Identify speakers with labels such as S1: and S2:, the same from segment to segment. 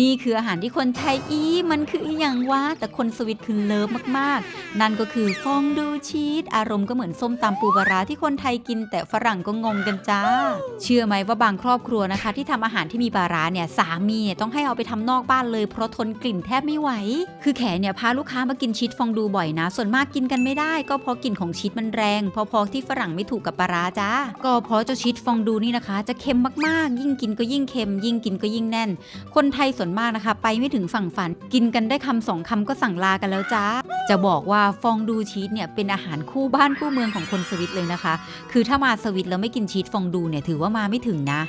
S1: นี่คืออาหารที่คนไทยอีมันคืออย่างวะแต่คนสวิตคือเลิฟมากๆ นั่นก็คือฟองดูชีสอารมณ์ก็เหมือนส้มตำปูปลาที่คนไทยกิน แต่ฝรั่งก็งงกันจ้า เชื่อไหมว่าบางครอบครัวนะคะ ที่ทำอาหารที่มีปลาร้าเนี่ยสามีเนี่ยต้องให้เอาไปทำนอกบ้านเลยเพราะทนกลิ่นแทบไม่ไหว คือแขเนี่ยพาลูกค้ามากินชีสฟองดูบ่อยนะ ส่วนมากกินกันไม่ได้ ก็เพราะกลิ่นของชีสมันแรงพอๆที่ฝรั่งไม่ถูกกับปลาร้าจ้าก็เพราะเจ้าชีสฟองดูนี่นะคะ จะเค็มมากๆ ยิ่งกินก็ยิ่งเค็ม ยิ่งกินก็ยิ่งแน่น คนไทยสวนมากนะคะ ไปไม่ถึงฝั่งฝัน กินกันได้คำสองคำก็สั่งลากันแล้วจ้า จะบอกว่าฟองดูชีสเนี่ยเป็นอาหารคู่บ้านคู่เมืองของคนสวิตเลยนะคะ คือถ้ามาสวิตแล้วไม่กินชีสฟองดูเนี่ยถือว่ามาไม่ถึงนะ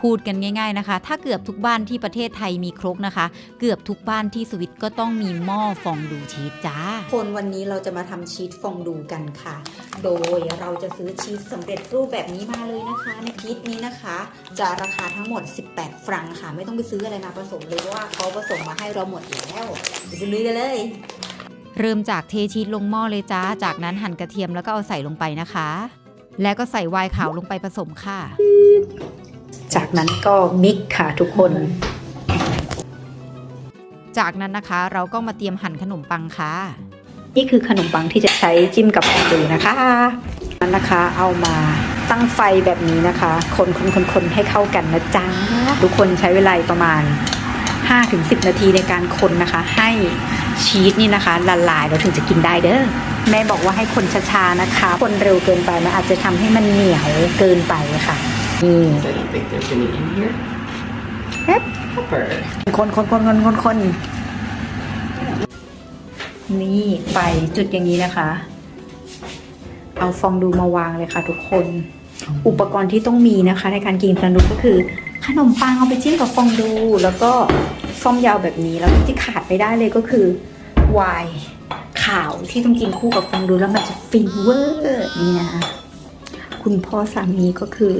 S1: พูดกันง่ายๆนะคะ ถ้าเกือบทุกบ้านที่ประเทศไทยมีครกนะคะ เกือบทุกบ้านที่สวิตก็ต้องมีหม้อฟองดูชีสจ้า คนวันนี้เราจะมาทำชีสฟองดูกันค่ะ โดยเราจะซื้อชีสสำเร็จรูปแบบนี้มาเลยนะคะ ในคิดนี้นะคะ จะราคาทั้งหมด 18 ฟรังค่ะ ไม่ต้องไปซื้ออะไรมาผสมเลยเพราะว่าเขาผสมมาให้เราหมดแล้วเดี๋ยวไปลุยกันเลย เริ่มจากเทชีสลงหม้อเลยจ้า จากนั้นหั่นกระเทียมแล้วก็เอาใส่ลงไปนะคะ แล้วก็ใส่ไวน์ขาวลงไปผสมค่ะ
S2: จากนั้นก็มิกค่ะทุกคน
S1: จากนั้นนะคะเราก็มาเตรียมหั่นขนมปังค่ะ
S2: นี่คือขนมปังที่จะใช้จิ้มกับฟองดูนะคะนั้นนะคะเอามาตั้งไฟแบบนี้นะคะ คนคนคนคนให้เข้ากันนะจ๊ะทุกคนใช้เวลาประมาณ 5-10 นาทีในการคนนะคะ ให้ชีสนี่นะคะละลายแล้วถึงจะกินได้เด้อแม่บอกว่าให้คนช้าๆนะคะ คนเร็วเกินไปมันอาจจะทำให้มันเหนียวเกินไปค่ะนี่
S3: I don't think there's any in here.
S2: Yep.
S3: Pepper.
S2: คนคนคนคนคนคน นี่ไฟจุดอย่างนี้นะคะ เอาฟองดูมาวางเลยค่ะทุกคน อุปกรณ์ที่ต้องมีนะคะ ในการกินฟองดูก็คือ ขนมปังเอาไปจิ้มกับฟองดู แล้วก็ฟองยาวแบบนี้แล้วที่ขาดไม่ได้เลยก็คือไวน์ขาวที่ต้องกินคู่กับฟองดูแล้วมันจะฟินเวอร์นี่นะคุณพ่อสามีก็คือ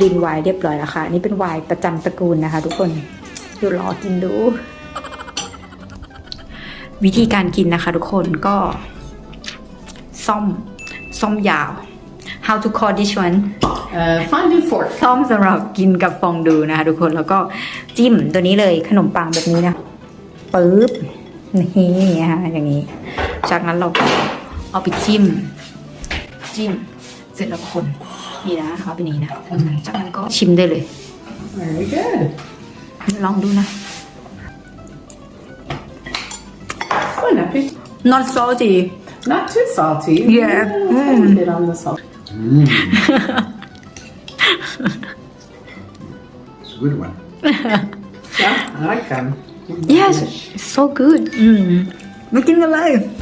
S2: รินไวน์เรียบร้อยแล้วค่ะอันนี่เป็นไวน์ประจำตระกูลนะคะ ทุกคนเดี๋ยวรอกินดู วิธีการกินนะคะทุกคนก็ซ่อมซ่อมยาว how to call this one
S3: Uh, find a fork.
S2: ซ่อมสำหรับกินกับฟองดูนะคะทุกคนแล้วก็จิ้มตัวนี้เลยขนมปังแบบนี้นะปึ๊บนี่นะคะอย่างนี้ จากนั้นเราก็เอาไปจิ้ม จิ้ม เสร็จแล้วคนนี่นะเอาไปนี้นะจากนั้นก็ชิมได้เลย
S3: Very good.
S2: ลองดูนะ
S3: Bon appetit.
S2: not salty
S3: Not too salty.
S2: Yeah.
S3: A tiny bit on the salt.
S4: Mm. it's a good one.
S3: Yeah, I like them.
S2: yes so good อืมมากินกันเลย